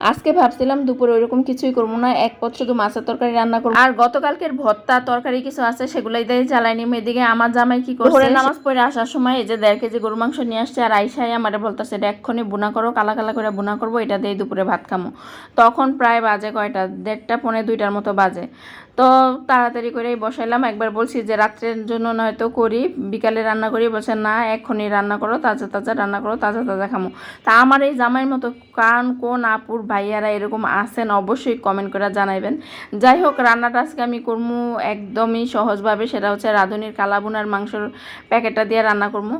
আজকে ভাবছিলাম দুপুরে ওইরকম কিছুই করব না এক পথ শুধু মাছের তরকারি রান্না করব। আর গতকালকের ভর্তা তরকারি কিছু আছে সেগুলাই দিয়ে জ্বালাই নিম এদিকে আমার জামাই কি করে নামাজ পড়ে আসার সময় এই যে দেড় কেজি গরু মাংস নিয়ে আসছে আর আইসাই আমার বলতেছে এটা এক্ষুনি বুনা করো কালা কালা করে বুনা করব এটা দিয়ে দুপুরে ভাত খামো। তখন প্রায় বাজে কয়টা? দেড়টা পৌনে দুইটার মতো বাজে। তো তাড়াতাড়ি করেই বসাইলাম। একবার বলছি যে রাত্রের জন্য নয়তো করি বিকালে রান্না করি। বলছে না এক্ষুনি রান্না করো তাজা তাজা রান্না করো তাজা তাজা খামো। তা আমার এই জামাইয়ের মতো কান কোন আপুর ভাইয়ারা এরকম আছেন, অবশ্যই কমেন্ট করে জানাইবেন। যাই হোক, রান্নাটা আজকে আমি করব একদমই সহজভাবে, সেটা হচ্ছে রাঁধুনির কালাবুনার মাংসর প্যাকেটটা দিয়ে রান্না করব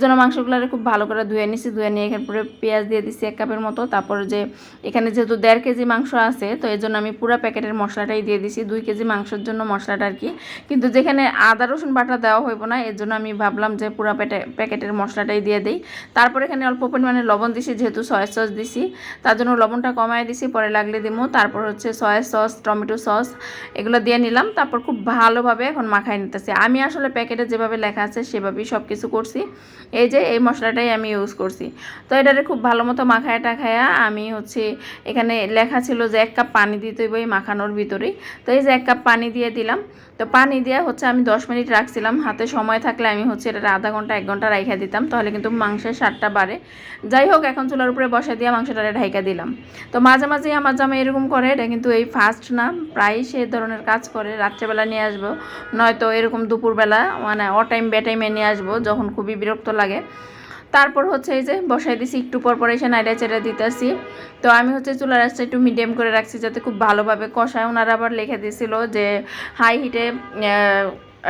জন্য মাংসগুলো খুব ভালো করে ধুয়ে নিছি, ধুয়ে নিয়ে এখানে পরে পেঁয়াজ দিয়ে দিছি এক কাপের মতো। তারপর যে এখানে যেহেতু দেড় কেজি মাংস আছে, তো এই জন্য আমি পুরো প্যাকেটের মশলাটাই দিয়ে দিছি, দুই কেজি মাংসের জন্য মশলাটা আর কি। কিন্তু যেখানে আদা, রসুন বাটা দেওয়া হইব না এর জন্য আমি ভাবলাম যে পুরো প্যাকেটের মশলাটাই দিয়ে দিই। তারপর এখানে অল্প পরিমাণে লবণ দিছি, যেহেতু সয়া সস দিছি, তার জন্য লবণটা কমায় দিছি, পরে লাগলে দিমু। তারপর হচ্ছে সয়া সস টমেটো সস এগুলো দিয়ে নিলাম। তারপর খুব ভালোভাবে এখন মাখায় নিতেছি। আমি আসলে প্যাকেটে যেভাবে লেখা আছে, সেভাবেই সব কিছু করছি। এই যে, এই মশলাটাই আমি ইউজ করছি। তো এটারে খুব ভালো মতো মাখায় টাখায়া আমি হচ্ছে এখানে লেখা ছিল যে এক কাপ পানি দিতে হইব এই মাখানোর ভিতরেই। তো এই যে এক কাপ পানি দিয়ে দিলাম। তো পানি দিয়ে হচ্ছে আমি দশ মিনিট রাখছিলাম। হাতে সময় থাকলে আমি হচ্ছে এটা আধা ঘণ্টা, এক ঘণ্টা রাইখা দিতাম। তাহলে কিন্তু মাংসের স্বাদটা বাড়ে। যাই হোক, এখন চুলার উপরে বসা দিয়ে মাংসটা ঢাইকা দিলাম। তো মাঝে মাঝেই আমার জামা এরকম করে, এটা কিন্তু এই ফার্স্ট না প্রায় সে ধরনের কাজ করে, রাত্রেবেলা নিয়ে আসব। নয়তো এরকম দুপুরবেলা মানে অ টাইম বে টাইমে নিয়ে আসব, যখন খুবই বিরক্ত লাগে। তারপর হচ্ছে এই যে বসাই দিছি, একটু পর পর এসে নাইড়া চেড়ে দিতেছি। তো আমি হচ্ছে চুলার রাস্তা একটু মিডিয়াম করে রাখছি, যাতে খুব ভালোভাবে কষায়। ওনারা আবার লিখে দিয়েছিল যে হাই হিটে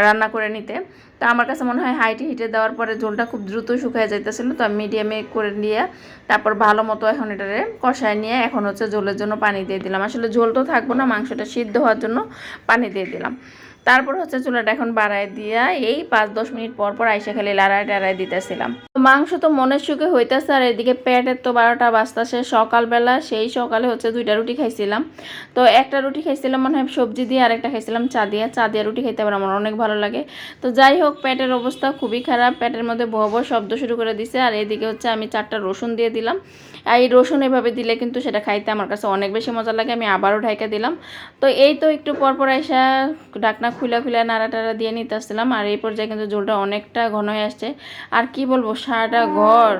রান্না করে নিতে। তো আমার কাছে মনে হয় হাইটে হিটে দেওয়ার পরে ঝোলটা খুব দ্রুত শুকিয়ে যাইতেছিল, তো আমি মিডিয়ামে করে নিয়ে তারপর ভালো মতো এখন এটারে কষায় নিয়ে এখন হচ্ছে ঝোলের জন্য পানি দিয়ে দিলাম। আসলে ঝোল তো থাকব না, মাংসটা সিদ্ধ হওয়ার জন্য পানি দিয়ে দিলাম। তারপর হচ্ছে চুলাটা এখন বাড়ায় দিয়া এই পাঁচ দশ মিনিট পর পর আইসা খালি লাড়ায় টাড়ায় দিতেছিলাম। মাংস তো মনের সুখে হইতেছে আর এদিকে পেটের তো বারোটা বাজতেছে। সকালবেলা সেই সকালে হচ্ছে দুইটা রুটি খাইছিলাম। তো একটা রুটি খাইছিলাম মনে হয় সবজি দিয়ে, আর একটা খাইছিলাম চা দিয়ে। চা দিয়ে রুটি খাইতে আবার আমার অনেক ভালো লাগে। তো যাই হোক, পেটের অবস্থা খুবই খারাপ। পেটের মধ্যে ভয় ভয় শব্দ শুরু করে দিছে। আর এদিকে হচ্ছে আমি চারটা রসুন দিয়ে দিলাম। আর এই রসুন এভাবে দিলে কিন্তু সেটা খাইতে আমার কাছে অনেক বেশি মজা লাগে। আমি আবারও ঢাইকা দিলাম। তো এই তো একটু পর পর এসা ডাকনা খুলে ফুলা নাড়া টাড়া দিয়ে নিতে আসছিলাম, আর এই পর্যায়ে কিন্তু ঝোলটা অনেকটা ঘন হয়ে আসছে। আর কি বলব, সারাটা ঘর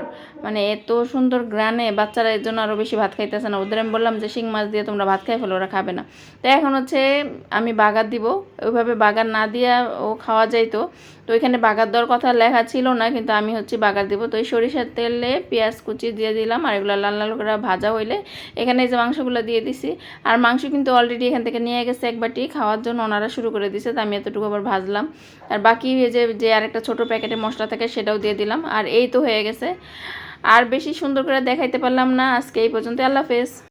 মানে এত সুন্দর গ্রানে বাচ্চারা এর জন্য আরও বেশি ভাত খাইতেছে না। ওদের আমি বললাম যে, শিং মাছ দিয়ে তোমরা ভাত খাই ফেলো, ওরা খাবে না। তো এখন হচ্ছে আমি বাগার দিব। ওইভাবে বাগার না দিয়ে ও খাওয়া যাইতো। তো ওইখানে বাগার দেওয়ার কথা লেখা ছিল না, কিন্তু আমি হচ্ছে বাগার দেবো। তো এই সরিষার তেলে পেঁয়াজ কুচি দিয়ে দিলাম, আর এগুলো লাল লাল করে ভাজা হইলে এখানে এই যে মাংসগুলো দিয়ে দিছি, আর মাংস কিন্তু অলরেডি এখান থেকে নিয়ে গেছে এক বাটি, খাওয়ার জন্য ওনারা শুরু করে দিছে, তো আমি এতটুকু আবার ভাজলাম। আর বাকি যে যে আরেকটা ছোটো প্যাকেটে মশলা থাকে সেটাও দিয়ে দিলাম, আর এই তো হয়ে গেছে। আর বেশি সুন্দর করে দেখাইতে পারলাম না, আজকে এই পর্যন্ত আল্লাহ হাফেজ।